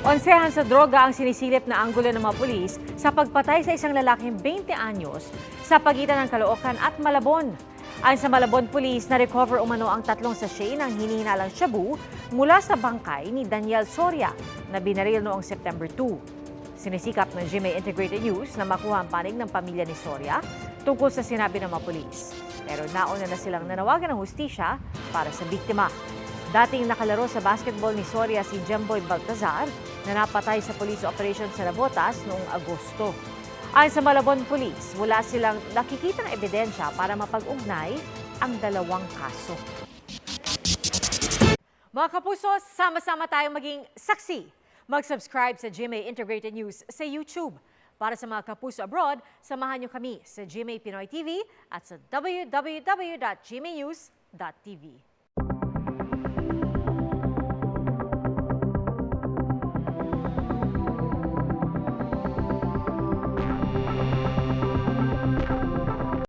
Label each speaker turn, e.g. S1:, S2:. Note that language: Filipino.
S1: Onsehan sa droga ang sinisilip na anggulo ng mga pulis sa pagpatay sa isang lalaking 20 anyos sa pagitan ng Caloocan at Malabon. Ayon sa Malabon Police, na-recover umano ang tatlong sachet ng hinihinalang shabu mula sa bangkay ni Daniel Soria na binaril noong September 2. Sinisikap ng GMA Integrated News na makuha ang panig ng pamilya ni Soria tungkol sa sinabi ng mga pulis. Pero nauna na silang nanawagan ng hustisya para sa biktima. Dating nakalaro sa basketball ni Soria si Jemboy Baltazar na napatay sa police operation sa Nabotas noong Agosto. Ayon sa Malabon Police, wala silang nakikitang ebidensya para mapag-ugnay ang dalawang kaso. Mga kapuso, sama-sama tayong maging saksi. Mag-subscribe sa GMA Integrated News sa YouTube. Para sa mga kapuso abroad, samahan niyo kami sa GMA Pinoy TV at sa www.gmanews.tv.